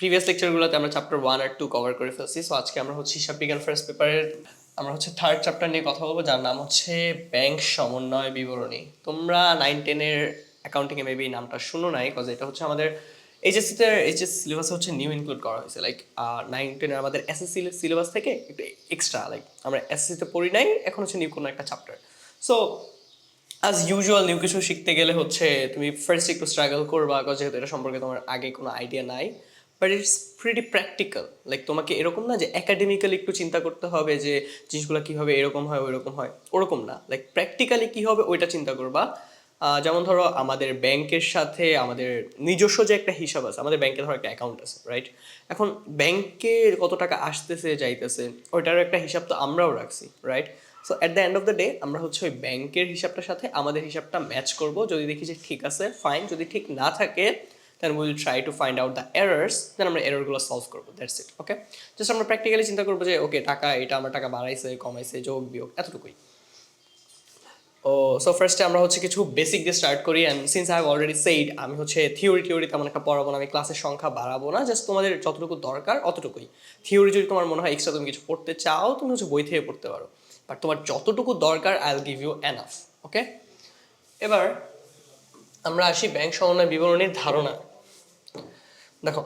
Previous লেকচারগুলোতে আমরা chapter one আর টু কভার করে ফেলছি। সো আজকে আমরা হচ্ছে হিসাব বিজ্ঞান ফার্স্ট পেপারের আমরা হচ্ছে থার্ড চ্যাপ্টার নিয়ে কথা বলব, যার নাম হচ্ছে ব্যাংক সমন্বয় বিবরণী। তোমরা নাইন টেনের অ্যাকাউন্টিংয়ে মেবি নামটা শুনো নাই বিকজ এটা হচ্ছে আমাদের এইচএসসিতে এইচএস সিলেবাস হচ্ছে নিউ ইনক্লুড করা হয়েছে। লাইক নাইন টেনের আমাদের এসএসসি সিলেবাস থেকে একটু এক্সট্রা লাইক আমরা এসএসসিতে পড়ি নাই, এখন হচ্ছে নিউ কোনো একটা chapter so as usual new কিছু শিখতে গেলে হচ্ছে তুমি ফার্স্ট একটু স্ট্রাগল করবা যেহেতু এটা সম্পর্কে তোমার আগে কোনো আইডিয়া নাই। But it's pretty practical like তোমাকে এরকম না যে একাডেমিক্যালি একটু চিন্তা করতে হবে যে জিনিসগুলো কীভাবে এরকম হয়, ওইরকম হয়। ওরকম না। লাইক প্র্যাকটিক্যালি কী হবে ওইটা চিন্তা করবা। যেমন ধরো আমাদের ব্যাংকের সাথে আমাদের নিজস্ব যে একটা হিসাব আছে, আমাদের ব্যাংকে ধরো একটা অ্যাকাউন্ট আছে রাইট এখন ব্যাংকে কত টাকা আসতেছে, যাইতেছে ওইটার একটা হিসাব তো আমরাও রাখছি right so at the end of the day আমরা হচ্ছে ওই ব্যাংকের হিসাবটার সাথে আমাদের হিসাবটা ম্যাচ করব। যদি দেখি যে ঠিক আছে ফাইন যদি ঠিক না থাকে then will try to find out the errors then আমরা এররগুলো সলভ করব দ্যাটস ইট ওকে জাস্ট আমরা প্র্যাকটিক্যালি চিন্তা করব যে ওকে টাকা এটা আমার টাকা বাড়াইছে, কমাইছে, যোগ, বিয়োগ, এতটুকুই। ও সো ফার্স্টে আমরা হচ্ছে কিছু বেসিক দিয়ে স্টার্ট করি and since I have already said আমি হচ্ছে থিওরি টিওরি তেমন একটা পড়াবো না, আমি ক্লাসের সংখ্যা বাড়াবো না জাস্ট তোমাদের যতটুকু দরকার অতটুকুই। থিওরি যদি তোমার মনে হয় এক্সট্রা তুমি কিছু পড়তে চাও, তুমি হচ্ছে বই থেকে পড়তে পারো। বাট তোমার যতটুকু দরকার I will give you enough okay এবার আমরা আসি ব্যাংক সমন্বয় বিবরণীর ধারণা। দেখো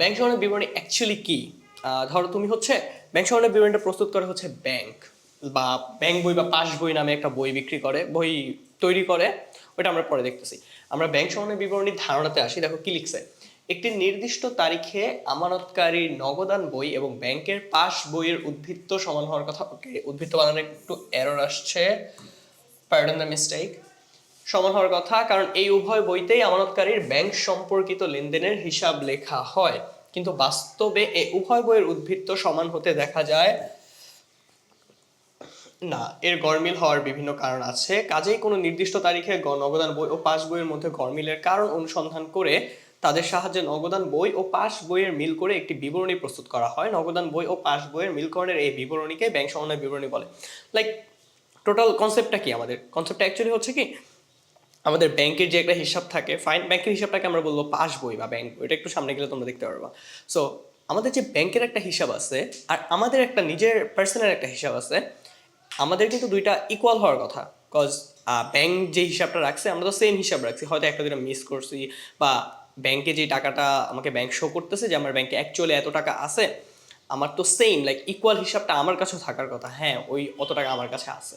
ব্যাংক সমন্বয় বিবরণী অ্যাকচুয়ালি কি? ধরো তুমি হচ্ছে ব্যাংক সমন্বয় বিবরণীটা প্রস্তুত করে হচ্ছে ব্যাংক বা ব্যাংক বই বা পাস বই নামে একটা বই বিক্রি করে, বই তৈরি করে ওটা আমরা পরে দেখতেছি। আমরা ব্যাংক সমন্বয় বিবরণীর ধারণাতে আসি, দেখো কি লিখছে? একটি নির্দিষ্ট তারিখে আমানতকারীর নগদান বই এবং ব্যাংকের পাস বইয়ের উদ্বৃত্ত সমান হওয়ার কথা ওকে উদ্বৃত্ত বানানোর একটু এরর আসছে পার্ডন দ্য মিস্টেক সমান হওয়ার কথা, কারণ এই উভয় বইতেই আমানতকারীর ব্যাংক সম্পর্কিত লেনদেনের হিসাব লেখা হয়। কিন্তু বাস্তবে এই উভয় বইয়ের উদ্বৃত্ত সমান হতে দেখা যায় না। এর গরমিল হওয়ার বিভিন্ন কারণ আছে। কাজেই কোনো নির্দিষ্ট তারিখে নগদান বই ও পাস বইয়ের মধ্যে গরমিলের কারণ অনুসন্ধান করে তাদের সাহায্যে নগদান বই ও পাস বইয়ের মিল করে একটি বিবরণী প্রস্তুত করা হয়। নগদান বই ও পাস বইয়ের মিলকরণের এই বিবরণীকে ব্যাংক সমন্বয় বিবরণী বলে। লাইক টোটাল কনসেপ্টটা কি আমাদের? কনসেপ্টটা অ্যাকচুয়ালি হচ্ছে কি আমাদের ব্যাংকের যে একটা হিসাব থাকে ফাইন ব্যাংকের হিসাবটাকে আমরা বলব পাস বই বা ব্যাংক বই, এটা একটু সামনে গেলে তোমরা দেখতে পারবা। সো আমাদের যে ব্যাংকের একটা হিসাব আছে আর আমাদের একটা নিজের পার্সোনাল একটা হিসাব আছে, আমাদের কিন্তু দুইটা ইকুয়াল হওয়ার কথা। কজ ব্যাংক যে হিসাবটা রাখছে, আমরা তো সেম হিসাব রাখছি। হয়তো একটা দুটো মিস করছি বা ব্যাংকে যে টাকাটা আমাকে ব্যাংক শো করতেছে যে আমার ব্যাংকে অ্যাকচুয়ালি এত টাকা আছে, আমার তো সেম লাইক ইকুয়াল হিসাবটা আমার কাছেও থাকার কথা। হ্যাঁ ওই অত টাকা আমার কাছে আছে।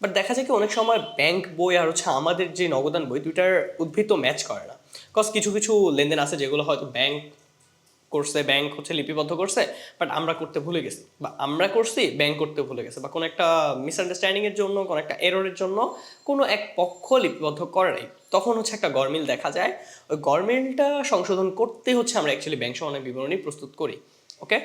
বাট দেখা যায় কি, অনেক সময় ব্যাংক বই আর হচ্ছে আমাদের যে নগদান বই, দুইটার উদ্ভিদ তো ম্যাচ করে না। কজ কিছু কিছু লেনদেন আছে যেগুলো হয়তো ব্যাংক করছে ব্যাংক হচ্ছে লিপিবদ্ধ করছে বাট আমরা করতে ভুলে গেছি। বা আমরা করছি ব্যাংক করতে ভুলে গেছে। বা কোনো একটা মিসআন্ডারস্ট্যান্ডিংয়ের জন্য, কোনো একটা এররের জন্য কোনো এক পক্ষ লিপিবদ্ধ করে নাই। তখন হচ্ছে একটা গরমিল দেখা যায়। ওই গরমিলটা সংশোধন করতে হচ্ছে আমরা অ্যাকচুয়ালি ব্যাংক সমন্বয় বিবরণী প্রস্তুত করি। ওকে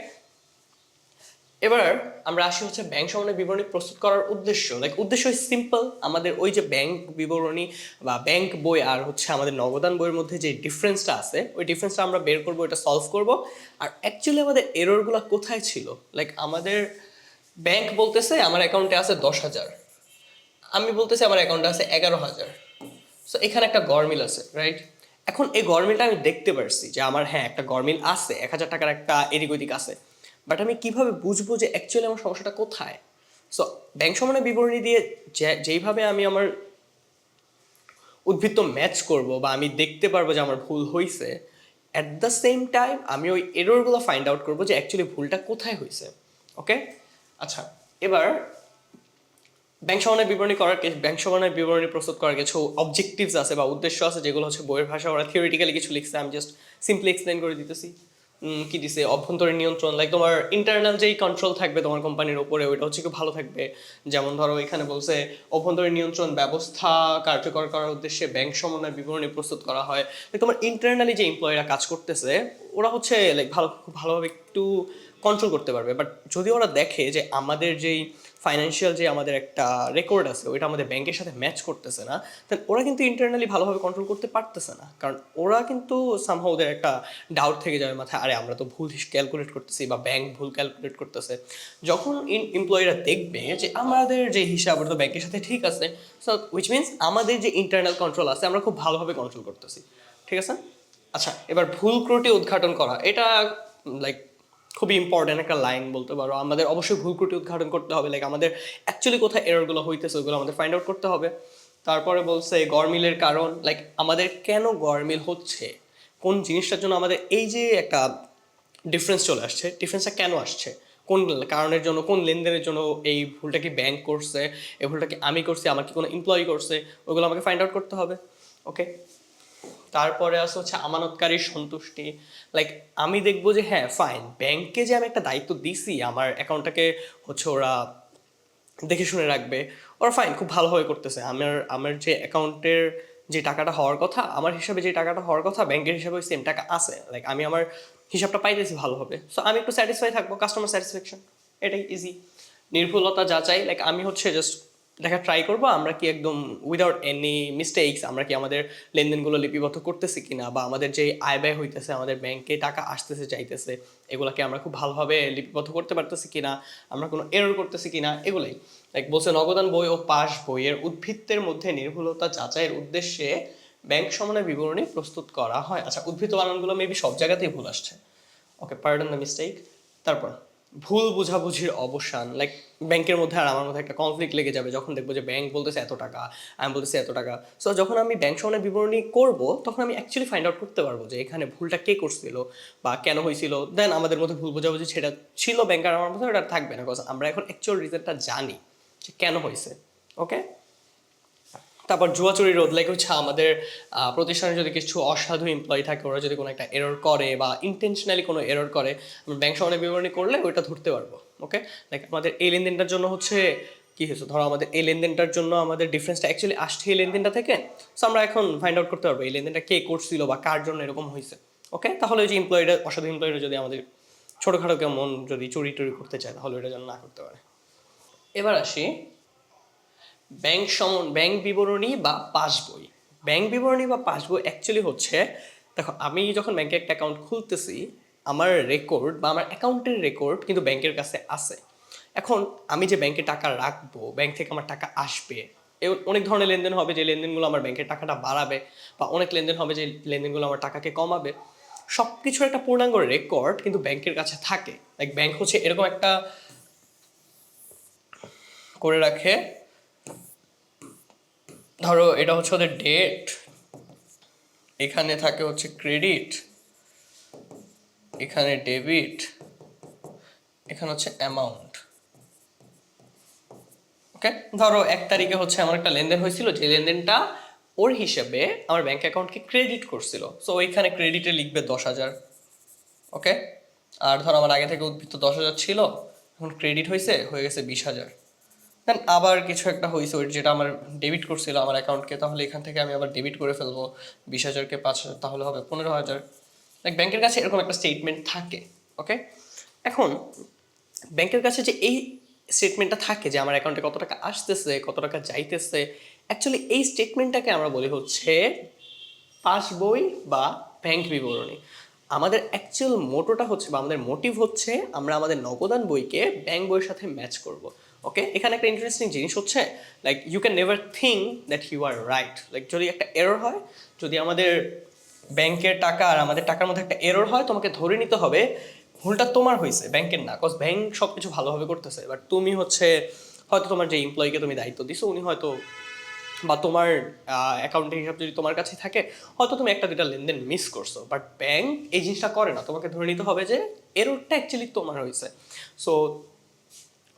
এবার আমরা আসি হচ্ছে ব্যাংক সমন্বয় বিবরণী প্রস্তুত করার উদ্দেশ্য। লাইক উদ্দেশ্য সিম্পল আমাদের ওই যে ব্যাংক বিবরণী বা ব্যাংক বই আর হচ্ছে আমাদের নগদান বইয়ের মধ্যে যে ডিফারেন্সটা আছে, ওই ডিফারেন্সটা আমরা বের করব, এটা সলভ করব। আর অ্যাকচুয়ালি আমাদের এররগুলো কোথায় ছিল? লাইক আমাদের ব্যাংক বলতেছে আমার অ্যাকাউন্টে আছে দশ হাজার। আমি বলতেছি আমার অ্যাকাউন্টে আছে এগারো হাজার। সো এখানে একটা গরমিল আছে রাইট এখন এই গরমিলটা আমি দেখতে পারছি যে আমার হ্যাঁ একটা গরমিল আছে, এক হাজার টাকার একটা এদিক ওদিক আছে। বাট আমি কীভাবে বুঝব যে অ্যাকচুয়ালি আমার সমস্যাটা কোথায়? সো ব্যাংক সমন্বয় বিবরণী দিয়ে যেইভাবে আমি আমার উদ্বৃত্ত ম্যাচ করব বা আমি দেখতে পারব যে আমার ভুল হয়েছে অ্যাট দ্য সেম টাইম আমি ওই এররগুলো ফাইন্ড আউট করব যে অ্যাকচুয়ালি ভুলটা কোথায় হয়েছে ওকে আচ্ছা এবার ব্যাংক সমন্বয় বিবরণী করার ব্যাংক সমন্বয় বিবরণী প্রস্তুত করার কিছু অবজেক্টিভস আছে বা উদ্দেশ্য আছে যেগুলো হচ্ছে বইয়ের ভাষা, ওরা থিওরিটিক্যালি কিছু লিখছে। আমি জাস্ট সিম্পলি এক্সপ্লেন করে দিতেছি। কি দিছে, অভ্যন্তরীণ নিয়ন্ত্রণ লাইক তোমার ইন্টারনাল যেই কন্ট্রোল থাকবে তোমার কোম্পানির উপরে ওইটা হচ্ছে খুব ভালো থাকবে। যেমন ধরো এখানে বলছে, অভ্যন্তরীণ নিয়ন্ত্রণ ব্যবস্থা কার্যকর করার উদ্দেশ্যে ব্যাংক সমন্বয় বিবরণী প্রস্তুত করা হয়। তোমার ইন্টারনালি যে এমপ্লয়িরা কাজ করতেছে, ওরা হচ্ছে লাইক ভালো, খুব ভালোভাবে একটু কন্ট্রোল করতে পারবে। বাট যদি ওরা দেখে যে আমাদের যেই ফাইন্যান্সিয়াল যে আমাদের একটা রেকর্ড আছে, ওইটা আমাদের ব্যাংকের সাথে ম্যাচ করতেছে না দেন ওরা কিন্তু ইন্টারনালি ভালোভাবে কন্ট্রোল করতে পারতেছে না। কারণ ওরা কিন্তু সামহা ওদের একটা ডাউট থেকে যাবে মাথায়, আরে আমরা তো ভুল ক্যালকুলেট করতেছি বা ব্যাংক ভুল ক্যালকুলেট করতেছে। যখন ইন এমপ্লয়িরা দেখবে যে আমাদের যে হিসাব ওটা তো ব্যাংকের সাথে ঠিক আছে সো উইচ মিনস আমাদের যে ইন্টারনাল কন্ট্রোল আছে, আমরা খুব ভালোভাবে কন্ট্রোল করতেছি। ঠিক আছে? আচ্ছা এবার ভুল ত্রুটি উদ্ঘাটন করা, এটা লাইক খুবই ইম্পর্টেন্ট একটা লাইন বলতে পারো। আমাদের অবশ্যই ভুল ত্রুটি উদ্ঘাটন করতে হবে। লাইক আমাদের অ্যাকচুয়ালি কোথায় এররগুলো হইতেছে ওগুলো আমাদের ফাইন্ড আউট করতে হবে। তারপরে বলছে গরমিলের কারণ। লাইক আমাদের কেন গরমিল হচ্ছে? কোন জিনিসটার জন্য আমাদের এই যে একটা ডিফারেন্স চলে আসছে ডিফারেন্সটা কেন আসছে? কোন কারণের জন্য, কোন লেনদেনের জন্য এই ভুলটা কি ব্যাংক করছে? এই ভুলটা কি আমি করছি? আমার কি কোনো এমপ্লয়ি করছে? ওগুলো আমাকে ফাইন্ড আউট করতে হবে। ওকে তারপরে আছে হচ্ছে আমানতকারীর সন্তুষ্টি। লাইক আমি দেখব যে হ্যাঁ ফাইন ব্যাংকে যে আমি একটা দায়িত্ব দিছি, আমার অ্যাকাউন্টটাকে হচ্ছে ওরা দেখে শুনে রাখবে, ওরা ফাইন খুব ভালোভাবে করতেছে। আমার আমার যে অ্যাকাউন্টের যে টাকাটা হওয়ার কথা, আমার হিসাবে যে টাকাটা হওয়ার কথা ব্যাংকের হিসাবে ওই সেম টাকা আছে। লাইক আমি আমার হিসাবটা পাইতেছি ভালোভাবে। সো আমি একটু স্যাটিসফাই থাকব কাস্টমার স্যাটিসফ্যাকশন এটাই ইজি নির্ভুলতা যা চাই লাইক আমি হচ্ছে জাস্ট দেখা ট্রাই করব, আমরা কি একদম উইদাউট এনি মিস্টেকস আমরা কি আমাদের লেনদেনগুলো লিপিবদ্ধ করতেছি কিনা বা আমাদের যে আয় ব্যয় হইতেছে, আমাদের ব্যাংকে টাকা আসতেছে চাইতেছে এগুলোকে আমরা খুব ভালোভাবে লিপিবদ্ধ করতে পারতেছি কিনা, আমরা কোনো এরর করতেছি কিনা, এগুলাই। লাইক বলছে নগদান বই ও পাস বইয়ের উদ্ভিদের মধ্যে নির্ভুলতা যাচাইয়ের উদ্দেশ্যে ব্যাংক সমন্বয় বিবরণী প্রস্তুত করা হয়। আচ্ছা উদ্ভিদ বানানগুলো মেবি সব জায়গাতেই ভুল আসছে। ওকে পার্ডন দ্য মিস্টেক তারপর। ভুল বোঝাবুঝির অবসান লাইক ব্যাংকের মধ্যে আর আমার মধ্যে একটা কনফ্লিক্ট লেগে যাবে যখন দেখব যে ব্যাংক বলতেছে এত টাকা, আমি বলতেছি এত টাকা। সো যখন আমি ব্যাংক সমনের বিবরণী করব, তখন আমি অ্যাকচুয়ালি ফাইন্ড আউট করতে পারব যে এখানে ভুলটা কে করছিল বা কেন হয়েছিল। দেন আমাদের মধ্যে ভুল বোঝাবুঝি সেটা ছিল ব্যাংকার আমার মধ্যে ওটা থাকবে না বিকজ আমরা এখন অ্যাকচুয়াল রিজনটা জানি যে কেন হয়েছে ওকে তারপর জুয়াচুরি রোধ লাইক হচ্ছে আমাদের প্রতিষ্ঠানে যদি কিছু অসাধু এমপ্লয়ি থাকে, ওরা যদি কোনো একটা এরর করে বা ইন্টেনশনালি কোনো এরর করে, আমরা ব্যাংক সমানে বিবরণী করলে ওইটা ধরতে পারব ওকে লাইক আমাদের এই লেনদেনটার জন্য হচ্ছে, কি হয়েছে? ধরো আমাদের এই লেনদেনটার জন্য আমাদের ডিফারেন্সটা অ্যাকচুয়ালি আসছে এই লেনদেনটা থেকে সো আমরা এখন ফাইন্ড আউট করতে পারব এই লেনদেনটা কে করছিল বা কার জন্য এরকম হয়েছে ওকে তাহলে ওই যে এমপ্লয়িরা অসাধু এমপ্লয়িরা যদি আমাদের ছোটোখাটো কেমন যদি চুরি টুরি করতে চায়, তাহলে ওইটা যেন না করতে পারে। এবার আসি ব্যাংক সমন, ব্যাংক বিবরণী বা পাসবই। ব্যাংক বিবরণী বা পাসবই অ্যাকচুয়ালি হচ্ছে, দেখো আমি যখন ব্যাংকে একটা অ্যাকাউন্ট খুলতেছি, আমার রেকর্ড বা আমার অ্যাকাউন্টের রেকর্ড কিন্তু ব্যাংকের কাছে আছে। এখন আমি যে ব্যাংকে টাকা রাখব, ব্যাংক থেকে আমার টাকা আসবে, এ অনেক ধরনের লেনদেন হবে যে লেনদেনগুলো আমার ব্যাংকের টাকাটা বাড়াবে বা অনেক লেনদেন হবে যে লেনদেনগুলো আমার টাকাকে কমাবে। সব কিছুর একটা পূর্ণাঙ্গ রেকর্ড কিন্তু ব্যাংকের কাছে থাকে। লাইক ব্যাংক হচ্ছে এরকম একটা করে রাখে ধরো এটা হচ্ছে ওদের ডেট এখানে থাকে হচ্ছে ক্রেডিট এখানে ডেবিট এখানে হচ্ছে অ্যামাউন্ট ওকে ধরো এক তারিখে হচ্ছে আমার একটা লেনদেন হয়েছিল, যে লেনদেনটা ওর হিসেবে আমার ব্যাংক অ্যাকাউন্টকে ক্রেডিট করছিল। সো ওইখানে ক্রেডিটে লিখবে দশ হাজার। ওকে আর ধরো আমার আগে থেকে উদ্বৃত্ত দশ হাজার ছিল, এখন ক্রেডিট হয়েছে, হয়ে গেছে বিশ হাজার। দেন আবার কিছু একটা হয়েছে ওই যেটা আমার ডেবিট করছিল আমার অ্যাকাউন্টকে তাহলে এখান থেকে আমি আবার ডেবিট করে ফেলব। বিশ হাজারকে পাঁচ হাজার, তাহলে হবে পনেরো হাজার। লাইক ব্যাংকের কাছে এরকম একটা স্টেটমেন্ট থাকে ওকে এখন ব্যাংকের কাছে যে এই স্টেটমেন্টটা থাকে যে আমার অ্যাকাউন্টে কত টাকা আসতেছে, কত টাকা যাইতেছে অ্যাকচুয়ালি এই স্টেটমেন্টটাকে আমরা বলি হচ্ছে পাসবই বা ব্যাংক বিবরণী। আমাদের অ্যাকচুয়াল মোটোটা হচ্ছে বা আমাদের মোটিভ হচ্ছে আমরা আমাদের নগদান বইকে ব্যাংক বইয়ের সাথে ম্যাচ করব। ওকে এখানে একটা ইন্টারেস্টিং জিনিস হচ্ছে like you can never think that you are right like যদি একটা এরর হয়, যদি আমাদের ব্যাংকের টাকা আর আমাদের টাকার মধ্যে একটা এরর হয়, তোমাকে ধরে নিতে হবে, ভুলটা তোমার হয়েছে ব্যাংকের না। কজ ব্যাংক সব কিছু ভালোভাবে করতেছে বাট তুমি হচ্ছে, হয়তো তোমার যে এমপ্লয়িকে তুমি দায়িত্ব দিছো, উনি হয়তো বা তোমার অ্যাকাউন্টের হিসাব যদি তোমার কাছে থাকে, হয়তো তুমি একটা দুটা লেনদেন মিস করছ। বাট ব্যাংক এই জিনিসটা করে না। তোমাকে ধরে নিতে হবে যে এররটা অ্যাকচুয়ালি তোমার হয়েছে সো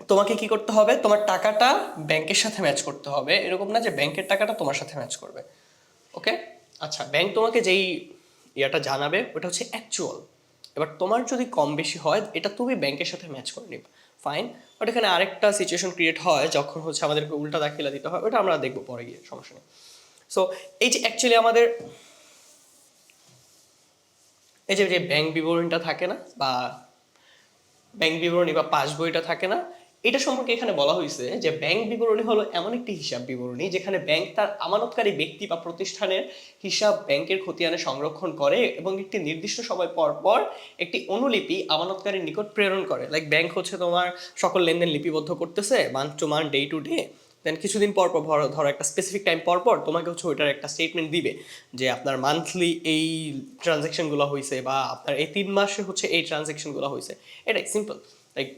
তোমাকে কি করতে হবে? তোমার টাকাটা ব্যাংকের সাথে ম্যাচ করতে হবে। এরকম না যে ব্যাংকের টাকাটা তোমার সাথে ম্যাচ করবে। ওকে আচ্ছা ব্যাংক তোমাকে যেই ইয়াটা জানাবে, ওটা হচ্ছে অ্যাকচুয়াল এবার তোমার যদি কম বেশি হয়, এটা তুমি ব্যাংকের সাথে ম্যাচ করে নিবে। ফাইন বাট এখানে আরেকটা সিচুয়েশন ক্রিয়েট হয় যখন হচ্ছে আমাদেরকে উল্টা দাখিলা দিতে হয়, ওটা আমরা দেখব পরে গিয়ে, সমস্যা নেই। সো এই যে অ্যাকচুয়ালি আমাদের এই যে ব্যাংক বিবরণীটা থাকে না, বা ব্যাংক বিবরণী বা পাস বইটা থাকে না এটা সম্পর্কে এখানে বলা হয়েছে যে ব্যাংক বিবরণী হলো এমন একটি হিসাব বিবরণী যেখানে ব্যাংক তার আমানতকারী ব্যক্তি বা প্রতিষ্ঠানের হিসাব ব্যাংকের খতিয়ানে সংরক্ষণ করে এবং একটি নির্দিষ্ট সময় পর পর একটি অনুলিপি আমানতকারীর নিকট প্রেরণ করে। লাইক ব্যাংক হচ্ছে তোমার সকল লেনদেন লিপিবদ্ধ করতেছে month to month day to day then কিছুদিন পর পর ধরো একটা স্পেসিফিক টাইম পর পর তোমাকে হচ্ছে ওইটার একটা স্টেটমেন্ট দিবে যে আপনার মান্থলি এই ট্রানজ্যাকশনগুলো হয়েছে বা আপনার এই তিন মাসে হচ্ছে এই ট্রানজ্যাকশনগুলো হয়েছে এটাই সিম্পল লাইক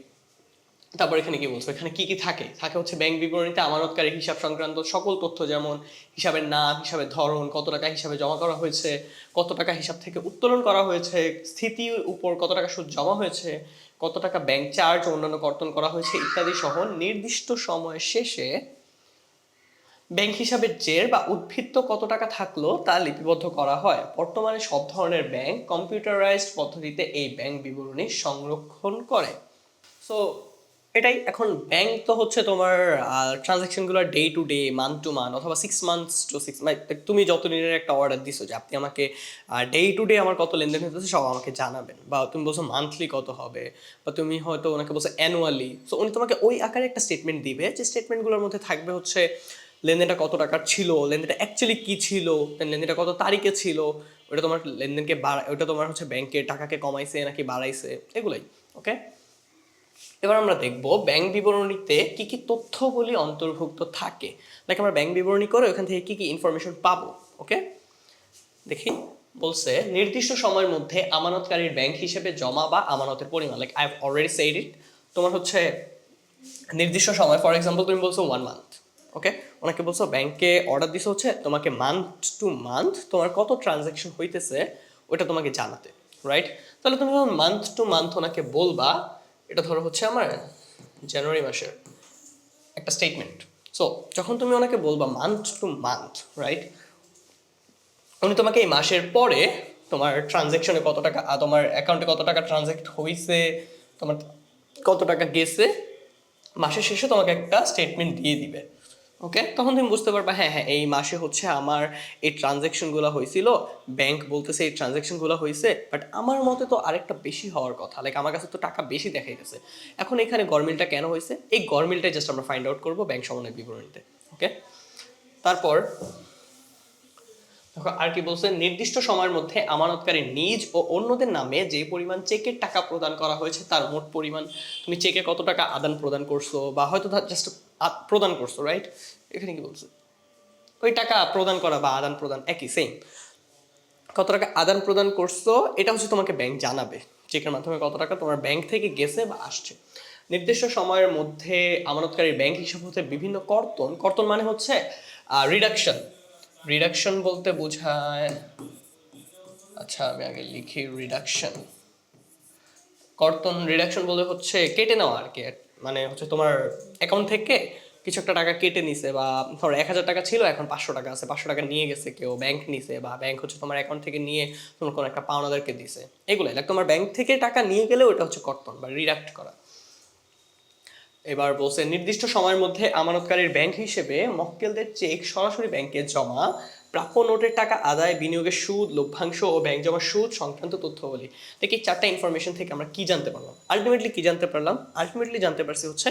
তারপর এখানে কি বলছো? এখানে কি কি থাকে? থাকে হচ্ছে ব্যাংক বিবরণীতে আমানতকারী হিসাব সংক্রান্ত সকল তথ্য যেমন হিসাবের নাম, হিসাবের ধরন, কত টাকা হিসাবে জমা করা হয়েছে, কত টাকা হিসাব থেকে উত্তোলন করা হয়েছে, স্থিতির উপর কত টাকা সুদ জমা হয়েছে, কত টাকা ব্যাংক চার্জ অন্যান্য কর্তন করা হয়েছে ইত্যাদি সহ নির্দিষ্ট সময় শেষে ব্যাংক হিসাবে জের বা উদ্ভিত্ত কত টাকা থাকল তা লিপিবদ্ধ করা হয়। বর্তমানে সব ধরনের ব্যাংক কম্পিউটারাইজড পদ্ধতিতে এই ব্যাংক বিবরণী সংরক্ষণ করে। সো এটাই এখন ব্যাংক তো হচ্ছে তোমার ট্রানজ্যাকশনগুলো day to day month to month অথবা সিক্স মান্থস টু সিক্স মানে তুমি যত দিনের একটা অর্ডার দিছো যে আপনি আমাকে ডে টু ডে আমার কত লেনদেন হতেছে সব আমাকে জানাবেন। বা তুমি বলছো মান্থলি কত হবে, বা তুমি হয়তো ওনাকে বলছো অ্যানুয়ালি সো উনি তোমাকে ওই আকারে একটা স্টেটমেন্ট দিবে যে স্টেটমেন্টগুলোর মধ্যে থাকবে হচ্ছে লেনদেনটা কত টাকার ছিল, লেনদেনটা অ্যাকচুয়ালি কী ছিল লেনদেনটা কত তারিখে ছিল ওটা তোমার লেনদেনকে বাড়া ওটা তোমার হচ্ছে ব্যাংকে টাকাকে কমাইছে নাকি বাড়াইছে, এগুলোই ওকে এবার আমরা দেখব ব্যাংক বিবরণীতে কি কি তথ্যগুলি অন্তর্ভুক্ত থাকে। লাইক আমরা ব্যাংক বিবরণী করে ওখান থেকে কি কি ইনফরমেশন পাবো ওকে দেখি, বলছে, নির্দিষ্ট সময়ের মধ্যে আমানতকারীর ব্যাংক হিসেবে জমা বা আমানতের পরিমাণ like I have already said it তোমার হচ্ছে নির্দিষ্ট সময় ফর এক্সাম্পল তুমি বলছো ওয়ান মান্থ ওকে ওনাকে বলছো ব্যাংকে অর্ডার দিছে হচ্ছে তোমাকে মান্থ টু মান্থ তোমার কত ট্রানজ্যাকশন হইতেছে ওটা তোমাকে জানাতে রাইট তাহলে তুমি যখন মান্থ টু মান্থ ওনাকে বলবা এটা ধরো হচ্ছে আমার জানুয়ারি মাসের একটা স্টেটমেন্ট সো যখন তুমি ওনাকে বলবা মান্থ টু মান্থ রাইট উনি তোমাকে এই মাসের পরে তোমার ট্রানজ্যাকশনে কত টাকা তোমার অ্যাকাউন্টে কত টাকা ট্রানজ্যাক্ট হয়েছে তোমার কত টাকা গেছে, মাসের শেষে তোমাকে একটা স্টেটমেন্ট দিয়ে দিবে। ওকে তখন তুমি বুঝতে পারবা হ্যাঁ হ্যাঁ এই মাসে হচ্ছে আমার এই ট্রানজ্যাকশনগুলো হয়েছিল। ব্যাংক বলতেছে এই ট্রানজ্যাকশনগুলো হয়েছে বাট আমার মতে তো আরেকটা বেশি হওয়ার কথা। লাইক আমার কাছে তো টাকা বেশি দেখাই গেছে এখন এখানে গরমিলটা কেন হয়েছে? এই গরমিলটাই জাস্ট আমরা ফাইন্ড আউট করব ব্যাংক সমন্বয় বিবরণীতে। ওকে তারপর, দেখো, আর কি বলছে? নির্দিষ্ট সময়ের মধ্যে আমানতকারী নিজ ও অন্যদের নামে যে পরিমাণ চেকের টাকা প্রদান করা হয়েছে, তার মোট পরিমাণ, তুমি চেকে কত টাকা আদান প্রদান করছ? বা হয়তো জাস্ট প্রদান করছ রাইট এখানে কি বলছে? ওই টাকা প্রদান করা বা আদান প্রদান একই সেম কত টাকা আদান প্রদান করছ, এটা হচ্ছে তোমাকে ব্যাংক জানাবে। চেকের মাধ্যমে কত টাকা তোমার ব্যাংক থেকে গেছে বা আসছে। নির্দিষ্ট সময়ের মধ্যে আমানতকারীর ব্যাংক হিসাব হতে বিভিন্ন কর্তন। কর্তন মানে হচ্ছে রিডাকশন রিডাকশন বলতে বোঝায় আচ্ছা আমি আগে লিখি রিডাকশন কর্তন রিডাকশন বলতে হচ্ছে কেটে নেওয়া আর কি মানে হচ্ছে তোমার অ্যাকাউন্ট থেকে কিছু একটা টাকা কেটে নিছে বা ধরো এক হাজার টাকা ছিল, এখন পাঁচশো টাকা আছে। পাঁচশো টাকা নিয়ে গেছে কেউ ব্যাংক নিছে বা ব্যাংক হচ্ছে তোমার অ্যাকাউন্ট থেকে নিয়ে তোমার কোনো একটা পাওনাদারকে দিছে। এগুলো লাইক তোমার ব্যাংক থেকে টাকা নিয়ে গেলে ওটা হচ্ছে কর্তন বা রিডাক্ট করা। এবার বলছে, নির্দিষ্ট সময়ের মধ্যে আমানতকারীর ব্যাংক হিসেবে মক্কেলদের চেক সরাসরি ব্যাংকে জমা প্রাপ্য নোটের টাকা, আদায়, বিনিয়োগের সুদ, লভ্যাংশ ও ব্যাংক জমা সুদ সংক্রান্ত তথ্যগুলি দেখি এই চারটা ইনফরমেশন থেকে আমরা কি জানতে পারলাম? আলটিমেটলি কি জানতে পারলাম? আলটিমেটলি জানতে পারছি হচ্ছে,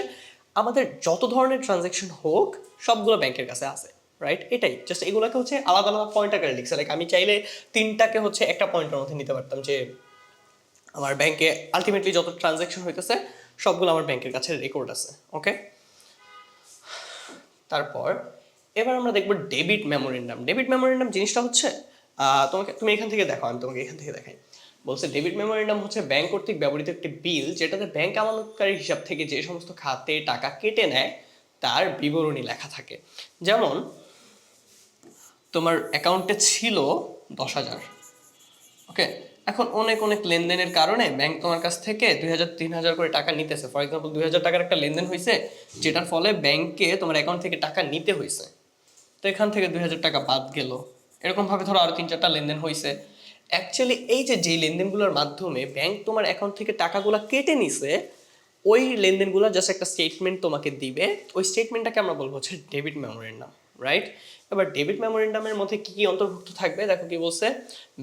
আমাদের যত ধরনের ট্রানজ্যাকশন হোক, সবগুলো ব্যাংকের কাছে আছে রাইট এটাই। জাস্ট এগুলোকে হচ্ছে আলাদা আলাদা পয়েন্ট আকারে লিখছে। লাইক আমি চাইলে তিনটাকে হচ্ছে একটা পয়েন্টের মধ্যে নিতে পারতাম যে, আমার ব্যাংকে আলটিমেটলি যত ট্রানজ্যাকশন হইতেছে, সবগুলো আমার ব্যাংকের কাছে রেকর্ড আছে ওকে তারপর এবার আমরা দেখব ডেবিট মেমোরেন্ডাম ডেবিট মেমোরেন্ডাম জিনিসটা হচ্ছে তোমাকে, তুমি এখান থেকে দেখো, আমি তোমাকে এখান থেকে দেখাই। বলছে ডেবিট মেমোরেন্ডাম হচ্ছে ব্যাংক কর্তৃক ব্যবহৃত একটি বিল যেটাতে ব্যাংক আমানতকারী হিসাব থেকে যে সমস্ত খাতে টাকা কেটে নেয়, তার বিবরণী লেখা থাকে। যেমন, তোমার অ্যাকাউন্টে ছিল দশ হাজার। ওকে? এখন অনেক অনেক লেনদেনের কারণে ব্যাংক তোমার কাছ থেকে দুই হাজার, তিন হাজার করে টাকা নিতেছে। ফর এক্সাম্পল দুই হাজার টাকার একটা লেনদেন হয়েছে যেটার ফলে ব্যাংকে তোমার অ্যাকাউন্ট থেকে টাকা নিতে হয়েছে তো এখান থেকে দুই হাজার টাকা বাদ গেল। এরকমভাবে ধরো আরও তিন চারটা লেনদেন হয়েছে অ্যাকচুয়ালি এই যে, যেই লেনদেনগুলোর মাধ্যমে ব্যাংক তোমার অ্যাকাউন্ট থেকে টাকাগুলো কেটে নিছে, ওই লেনদেনগুলো জাস্ট একটা স্টেটমেন্ট তোমাকে দিবে। ওই স্টেটমেন্টটাকে আমরা বলব হচ্ছে ডেবিট মেমোরেন্ডাম রাইট এবার ডেবিট মেমোরেন্ডামের মধ্যে কি কি অন্তর্ভুক্ত থাকবে? দেখো কি বলছে,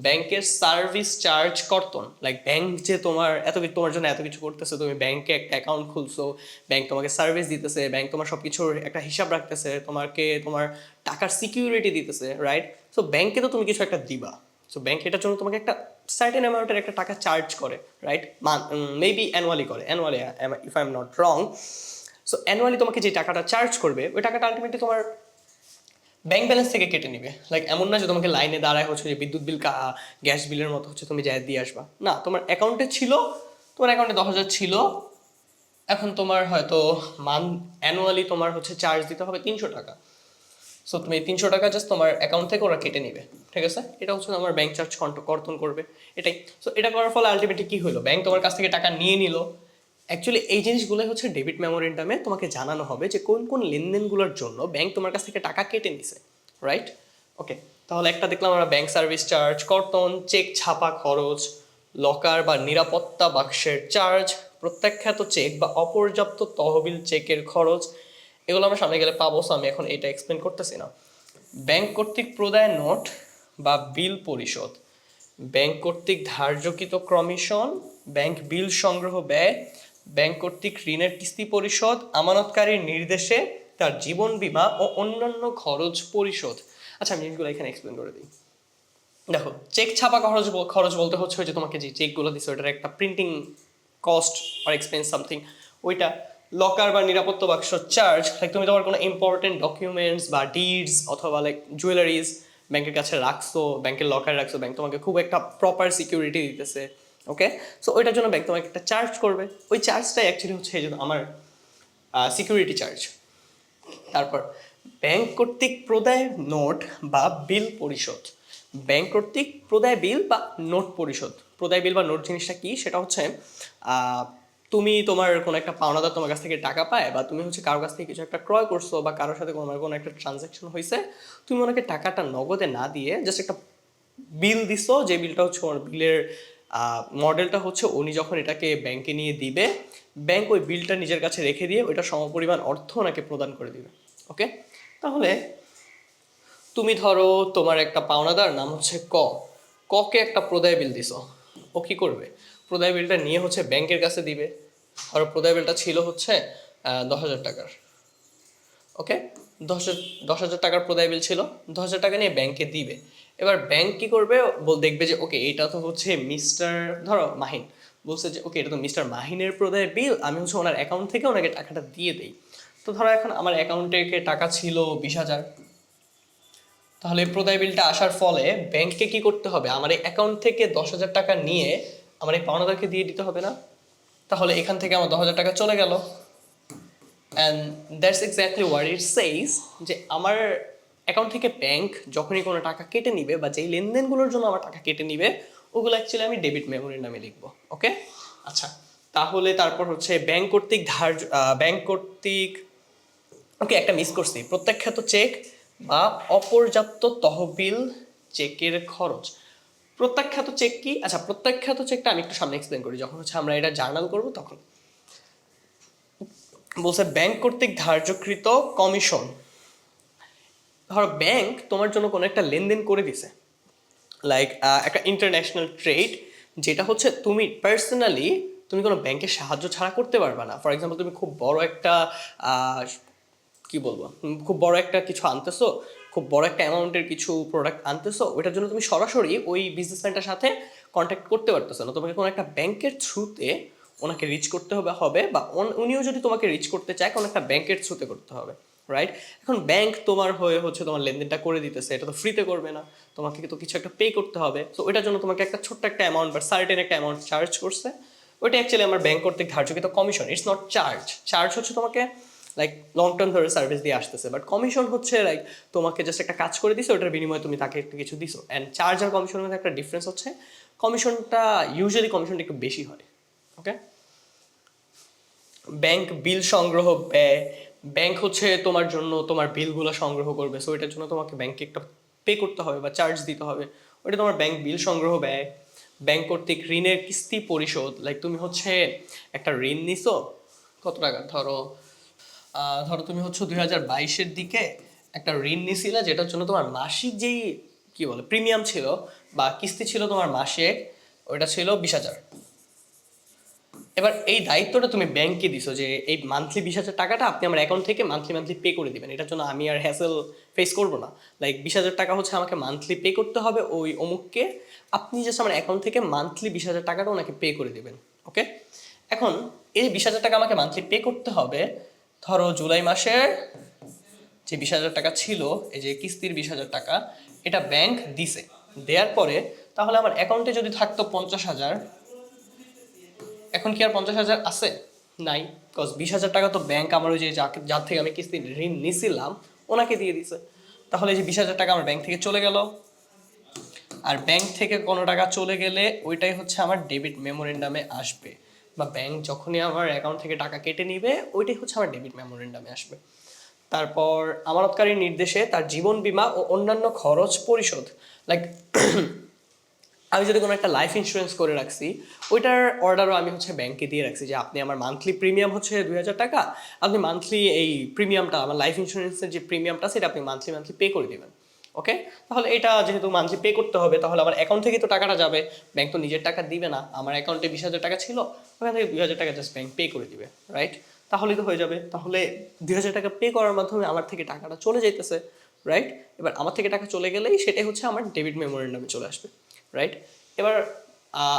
ব্যাংকের সার্ভিস চার্জ কর্তন। লাইক ব্যাংক যে তোমার এত কিছু তোমার জন্য এত কিছু করতেছে, তুমি ব্যাংকে একটা অ্যাকাউন্ট খুলছো, ব্যাংক তোমাকে সার্ভিস দিতেছে, ব্যাংক তোমার সব কিছুর একটা হিসাব রাখতেছে, তোমাকে তোমার টাকার সিকিউরিটি দিতেছে রাইট সো ব্যাংকে তো তুমি কিছু একটা দিবা। সো ব্যাংক এটার জন্য তোমাকে একটা সার্টেন অ্যামাউন্টের একটা টাকা চার্জ করে রাইট মেবি অ্যানুয়ালি করে annually if I am not wrong so annually তোমাকে যে টাকাটা চার্জ করবে, ওই টাকাটা আলটিমেটলি তোমার ব্যাংক ব্যালেন্স থেকে কেটে নিবে। লাইক এমন না যে তোমাকে লাইনে দাঁড়ায় হচ্ছে যে বিদ্যুৎ বিল গ্যাস বিলের মতো হচ্ছে তুমি যাই দিয়ে আসবা। না, তোমার অ্যাকাউন্টে ছিল, তোমার অ্যাকাউন্টে দশ হাজার ছিল। এখন তোমার হয়তো মান অ্যানুয়ালি তোমার হচ্ছে চার্জ দিতে হবে তিনশো টাকা। সো তুমি তিনশো টাকা জাস্ট তোমার অ্যাকাউন্ট থেকে ওরা কেটে নিবে। ঠিক আছে? এটা হচ্ছে আমার ব্যাংক চার্জ কর্তন করবে। এটাই। সো এটা করার ফলে আলটিমেটলি কী হলো? ব্যাংক তোমার কাছ থেকে টাকা নিয়ে নিল। অ্যাকচুয়ালি এই জিনিসগুলোই হচ্ছে ডেবিট মেমোরেন্ডামে তোমাকে জানানো হবে যে কোন কোন লেনদেনগুলোর জন্য ব্যাংক তোমার কাছ থেকে টাকা কেটে নিছে রাইট ওকে তাহলে একটা দেখলাম আমরা ব্যাংক সার্ভিস চার্জ কর্তন চেক ছাপা খরচ লকার বা নিরাপত্তা বাক্সের চার্জ প্রত্যাখ্যাত চেক বা অপর্যাপ্ত তহবিল চেকের খরচ, এগুলো আমরা সামনে গেলে পাবো আমি এখন এটা এক্সপ্লেন করতেছি না। ব্যাংক কর্তৃক প্রদায় নোট বা বিল পরিশোধ। ব্যাংক কর্তৃক ধার্যকৃত কমিশন ব্যাংক বিল সংগ্রহ ব্যয় ব্যাংক কর্তৃক ঋণের কিস্তি পরিশোধ, আমানতকারীর নির্দেশে তার জীবন বীমা ও অন্যান্য খরচ পরিশোধ। আচ্ছা আমি জিনিসগুলো এখানে এক্সপ্লেন করে দিই। দেখো চেক ছাপা খরচ খরচ বলতে হচ্ছে ওই যে তোমাকে যে চেকগুলো দিচ্ছে ওটার একটা প্রিন্টিং কস্ট আর এক্সপেন্স সামথিং ওইটা লকার বা নিরাপত্তা বাক্স চার্জ লাইক তুমি তোমার কোনো ইম্পর্টেন্ট ডকুমেন্টস বা ডিডস অথবা লাইক জুয়েলারিজ ব্যাংকের কাছে রাখছো ব্যাংকের লকার রাখছো ব্যাংক তোমাকে খুব একটা প্রপার সিকিউরিটি দিতেছে। ওকে সো ওইটার জন্য ব্যাংক তোমাকে একটা চার্জ করবে। ওই চার্জটাই অ্যাকচুয়ালি হচ্ছে এই জন্য আমার সিকিউরিটি চার্জ তারপর ব্যাংক কর্তৃক প্রদায় নোট বা বিল পরিশোধ। ব্যাংক কর্তৃক প্রদায় বিল বা নোট পরিশোধ। প্রদায় বিল বা নোট জিনিসটা কি? সেটা হচ্ছে তুমি তোমার কোনো একটা পাওনাদার তোমার কাছ থেকে টাকা পায় বা তুমি হচ্ছে কারোর কাছ থেকে কিছু একটা ক্রয় করছ বা কারোর সাথে কোনো কোনো একটা ট্রানজ্যাকশন হয়েছে তুমি ওনাকে টাকাটা নগদে না দিয়ে জাস্ট একটা বিল দিছো, যে বিলটা হচ্ছে বিলের মডেলটা হচ্ছে উনি যখন এটাকে ব্যাংকে নিয়ে দিবে ব্যাংক ওই বিলটা নিজের কাছে রেখে দিয়ে ওইটা সমপরিমাণ অর্থ ওনাকে প্রদান করে দিবে ওকে তাহলে তুমি ধরো তোমার একটা পাওনাদার, নাম হচ্ছে ক। ককে একটা প্রদায় বিল দিছো, ও কি করবে? প্রদায় বিলটা নিয়ে হচ্ছে ব্যাংকের কাছে দিবে, ধরো প্রদায় বিলটা ছিল হচ্ছে দশ হাজার টাকার ওকে দশ দশ হাজার টাকার প্রদায় বিল ছিল, দশ হাজার টাকা নিয়ে ব্যাংকে দিবে। এবার ব্যাংক কি করবে? বল, দেখবে যে ওকে এটা তো হচ্ছে মিস্টার ধরো, মাহিন। বলছে যে ওকে এটা তো মিস্টার মাহিনের প্রদায় বিল, আমি হচ্ছে ওনার অ্যাকাউন্ট থেকে ওনাকে টাকাটা দিয়ে দিই। তো ধরো এখন আমার অ্যাকাউন্টে টাকা ছিল বিশ হাজার। তাহলে প্রদায় বিলটা আসার ফলে ব্যাংককে কি করতে হবে? আমার এই অ্যাকাউন্ট থেকে দশ হাজার টাকা নিয়ে আমার এই পাওনাদারকে দিয়ে দিতে হবে না? তাহলে এখান থেকে আমার দশ হাজার টাকা চলে গেল। And that's exactly where it says যে আমার অ্যাকাউন্ট থেকে ব্যাংক যখনই কোনো টাকা কেটে নিবে বা যেই লেনদেনগুলোর জন্য আমার টাকা কেটে নিবে, ওগুলো অ্যাকচুয়ালি আমি ডেবিট মেমোরির নামে লিখব ওকে আচ্ছা তাহলে তারপর হচ্ছে ব্যাংক কর্তৃক ধার্য ব্যাংক কর্তৃক ওকে একটা মিস করছি। প্রত্যাখ্যাত চেক বা অপর্যাপ্ত তহবিল চেকের খরচ। প্রত্যাখ্যাত চেক কি? আচ্ছা প্রত্যাখ্যাত চেকটা আমি একটু সামনে এক্সপ্লেন করি। যখন হচ্ছে আমরা এটা জার্নাল করব, তখন বলছে, ব্যাংক কর্তৃক ধার্যকৃত কমিশন। ধরো, ব্যাংক তোমার জন্য কোনো একটা লেনদেন করে দিছে। লাইক একটা ইন্টারন্যাশনাল ট্রেড যেটা হচ্ছে তুমি পার্সোনালি তুমি কোনো ব্যাংকের সাহায্য ছাড়া করতে পারবে না। ফর এক্সাম্পল তুমি খুব বড় একটা কি বলব, খুব বড় একটা কিছু আনতেছো, খুব বড় একটা অ্যামাউন্টের কিছু প্রোডাক্ট আনতেছো, ওইটার জন্য তুমি সরাসরি ওই বিজনেসম্যানটার সাথে কন্ট্যাক্ট করতে পারতেছো না। তোমাকে কোনো একটা ব্যাংকের থ্রুতে ওনাকে রিচ করতে হবে হবে বা উনিও যদি তোমাকে রিচ করতে চায়, কোনো একটা ব্যাংকের থ্রুতে করতে হবে রাইট এখন ব্যাংক তোমার হয়ে হচ্ছে তোমার লেনদেনটা করে দিতেছে, এটা তো ফ্রিতে করবে না, তোমাকে তো কিছু একটা পে করতে হবে তো ওইটার জন্য তোমাকে একটা ছোট্ট একটা অ্যামাউন্ট বা সার্টেন একটা অ্যামাউন্ট চার্জ করছে, ওইটা অ্যাকচুয়ালি আমার ব্যাংক কর্তৃক ধার্যকৃত commission it's not charge charge হচ্ছে তোমাকে লাইক লং টার্ম ধরে সার্ভিস দিয়ে আসতেছে বাট কমিশন হচ্ছে লাইক তোমাকে জাস্ট একটা কাজ করে দিছো ওটার বিনিময়ে তুমি তাকে একটু কিছু দিছো অ্যান্ড চার্জ আর কমিশনের মধ্যে একটা ডিফারেন্স হচ্ছে কমিশনটা ইউজুয়ালি কমিশনটা একটু বেশি হয় ওকে ব্যাংক বিল সংগ্রহ ব্যয় ব্যাংক হচ্ছে তোমার জন্য তোমার বিলগুলো সংগ্রহ করবে। সো এটার জন্য তোমাকে ব্যাংকে একটা পে করতে হবে বা চার্জ দিতে হবে। ওটা তোমার ব্যাংক বিল সংগ্রহ ব্যয় ব্যাংক কর্তৃক ঋণের কিস্তি পরিশোধ। লাইক তুমি হচ্ছে একটা ঋণ নিছো, কত টাকা? ধরো ধরো তুমি হচ্ছে দুই হাজার বাইশের দিকে একটা ঋণ নিছিলে, যেটার জন্য তোমার মাসিক যেই, কি বলে প্রিমিয়াম ছিল বা কিস্তি ছিল তোমার মাসে ওইটা ছিল বিশ হাজার। এবার এই দায়িত্বটা তুমি ব্যাংকে দিছো যে এই মান্থলি বিশ হাজার টাকাটা আপনি আমার অ্যাকাউন্ট থেকে মান্থলি মান্থলি পে করে দিবেন। এটার জন্য আমি আর হ্যাসেল ফেস করব না। লাইক বিশ হাজার টাকা হচ্ছে আমাকে মান্থলি পে করতে হবে, ওই অমুককে আপনি জাস্ট আমার অ্যাকাউন্ট থেকে মান্থলি বিশ হাজার টাকাটা ওনাকে পে করে দেবেন ওকে এখন এই বিশ হাজার টাকা আমাকে মান্থলি পে করতে হবে, ধরো জুলাই মাসের যে বিশ হাজার টাকা ছিল, এই যে কিস্তির বিশ হাজার টাকা, এটা ব্যাংক দিছে। দেওয়ার পরে তাহলে আমার অ্যাকাউন্টে যদি থাকতো পঞ্চাশ হাজার এখন কি আর পঞ্চাশ হাজার আছে? নাই বিকজ বিশ হাজার টাকা তো ব্যাংক আমার ওই যে যার থেকে আমি কিস্তি ঋণ নিছিলাম, ওনাকে দিয়ে দিছে। তাহলে এই যে বিশ হাজার টাকা আমার ব্যাংক থেকে চলে গেল। আর ব্যাংক থেকে কোনো টাকা চলে গেলে ওইটাই হচ্ছে আমার ডেবিট মেমোরেন্ডামে আসবে। বা ব্যাংক যখনই আমার অ্যাকাউন্ট থেকে টাকা কেটে নিবে, ওইটাই হচ্ছে আমার ডেবিট মেমোরেন্ডামে আসবে। তারপর আমানতকারীর নির্দেশে তার জীবন বিমা ও অন্যান্য খরচ পরিশোধ লাইক আমি যদি কোনো একটা লাইফ ইন্স্যুরেন্স করে রাখছি, ওইটার অর্ডারও আমি হচ্ছে ব্যাংকে দিয়ে রাখছি যে আপনি আমার মান্থলি প্রিমিয়াম হচ্ছে দুই হাজার টাকা, আপনি মান্থলি এই প্রিমিয়ামটা আমার লাইফ ইন্স্যুরেন্সের যে প্রিমিয়ামটা সেটা আপনি মান্থলি মান্থলি পে করে দেবেন ওকে তাহলে এটা যেহেতু মান্থলি পে করতে হবে, তাহলে আমার অ্যাকাউন্ট থেকে তো টাকাটা যাবে ব্যাংক তো নিজের টাকা দিবে না, আমার অ্যাকাউন্টে বিশ হাজার টাকা ছিল, ওখান থেকে দুই হাজার টাকা জাস্ট ব্যাংক পে করে দিবে রাইট তাহলেই তো হয়ে যাবে, তাহলে দুই হাজার টাকা পে করার মাধ্যমে আমার থেকে টাকাটা চলে যাইতেছে রাইট এবার আমার থেকে টাকা চলে গেলেই সেটাই হচ্ছে আমার ডেবিট মেমোরির নামে চলে আসবে। রাইট এবার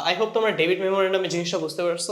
আই হোপ তোমরা ডেবিট মেমোরেন্ডামে জিনিসটা বুঝতে পারছ।